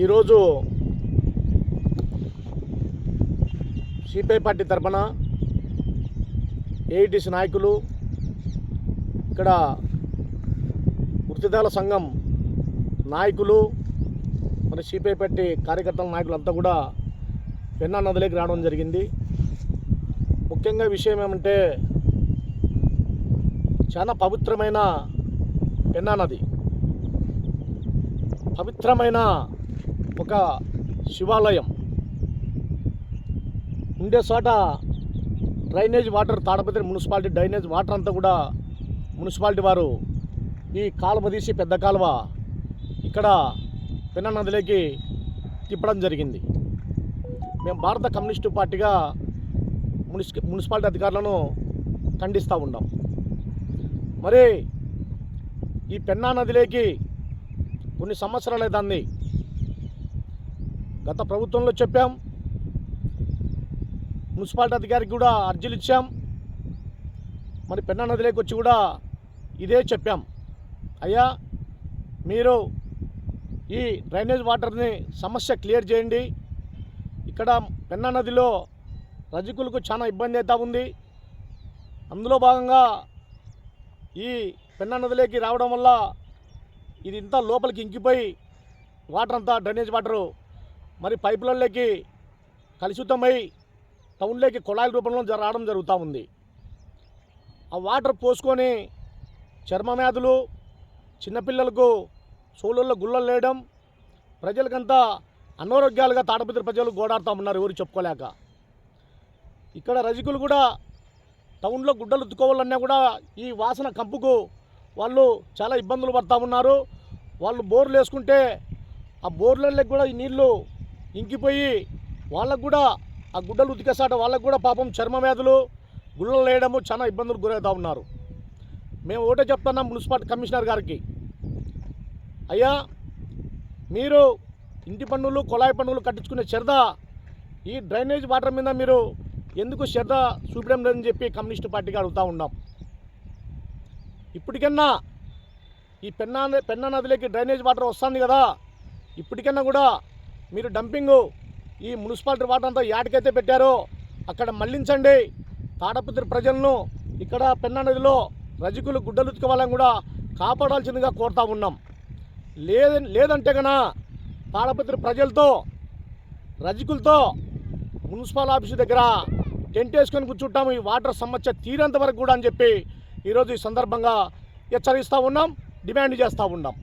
ఈరోజు CPI party తరఫున AITC నాయకులు ఇక్కడ వృత్తిదారుల సంఘం నాయకులు మరి సిపిఐ పార్టీ కార్యకర్తల నాయకులు అంతా కూడా పెన్నా నదిలోకి రావడం జరిగింది. ముఖ్యంగా విషయం ఏమంటే చాలా పవిత్రమైన పెన్నా నది. పవిత్రమైన ఒక శివాలయం. ఉండే చోట drainage water Tadipatri municipality drainage water అంతా కూడా మున్సిపాలిటీ వారు ఈ కాలువ తీసి పెద్ద కాలువ ఇక్కడ పెన్నా నదిలోకి తిప్పడం జరిగింది. మేము భారత కమ్యూనిస్టు పార్టీగా మున్సి మున్సిపాలిటీ అధికారులను ఖండిస్తూ ఉన్నాం. మరి ఈ పెన్నా నదిలోకి కొన్ని సంవత్సరాలు దాన్ని గత ప్రభుత్వంలో చెప్పాం. మున్సిపాలిటీ అధికారికి కూడా అర్జీలు ఇచ్చాం. మరి పెన్నా నదిలోకి వచ్చి కూడా ఇదే చెప్పాం. అయ్యా మీరు ఈ డ్రైనేజ్ వాటర్ని సమస్య క్లియర్ చేయండి. ఇక్కడ పెన్నా నదిలో రజకులకు చాలా ఇబ్బంది అవుతూ ఉంది. అందులో భాగంగా ఈ పెన్నా నదిలోకి రావడం వల్ల ఇది ఇంత లోపలికి ఇంకిపోయి వాటర్ అంతా డ్రైనేజ్ వాటరు మరి పైపులలోకి కలుషితమై టౌన్లోకి కుళాయిల రూపంలో రావడం జరుగుతూ ఉంది. ఆ వాటర్ పోసుకొని చర్మ వ్యాధులు చిన్నపిల్లలకు సోళ్ళల్లో గుళ్ళలు లేయడం ప్రజలకంతా అనారోగ్యాలుగా తాడపత్రి ప్రజలు గోడాడుతూ ఉన్నారు ఎవరు చెప్పుకోలేక. ఇక్కడ రజకులు కూడా టౌన్లో గుడ్డలు ఉత్తుకోవాలన్నా కూడా ఈ వాసన కంపుకు వాళ్ళు చాలా ఇబ్బందులు పడతా ఉన్నారు. వాళ్ళు బోర్లు వేసుకుంటే ఆ బోర్లకి కూడా ఈ నీళ్ళు ఇంకిపోయి వాళ్ళకు కూడా ఆ గుడ్డలు ఉతికేసాట వాళ్ళకు కూడా పాపం చర్మ వ్యాధులు గుళ్ళలు వేయడము చాలా ఇబ్బందులు గురవుతూ ఉన్నారు. మేము ఒకటే చెప్తున్నాం మున్సిపాలిటీ కమిషనర్ గారికి. అయ్యా మీరు ఇంటి పన్నులు కుళాయి పన్నులు కట్టించుకునే శ్రద్ధ ఈ డ్రైనేజ్ వాటర్ మీద మీరు ఎందుకు శ్రద్ధ చూపడం లేదని చెప్పి కమ్యూనిస్టు పార్టీకి అడుగుతూ ఉన్నాం. ఇప్పటికన్నా ఈ పెన్నా పెన్నా నదిలోకి డ్రైనేజ్ వాటర్ వస్తుంది కదా ఇప్పటికన్నా కూడా మీరు డంపింగ్. ఈ మున్సిపాలిటీ వాటర్ అంతా యాడికైతే పెట్టారో అక్కడ మళ్ళించండి. తాడపుత్రి ప్రజలను ఇక్కడ పెన్నా నదిలో రజకులు గుడ్డలు ఉతుకోవాలని కూడా కాపాడాల్సిందిగా కోరుతా ఉన్నాం. లేద లేదంటే కన తాడపత్రి ప్రజలతో రజకులతో మున్సిపల్ ఆఫీసు దగ్గర టెంట్ వేసుకొని కూర్చుంటాము. ఈ వాటర్ సమస్య తీరేంత వరకు కూడా అని చెప్పి ఈరోజు ఈ సందర్భంగా హెచ్చరిస్తూ ఉన్నాం డిమాండ్ చేస్తూ ఉన్నాం.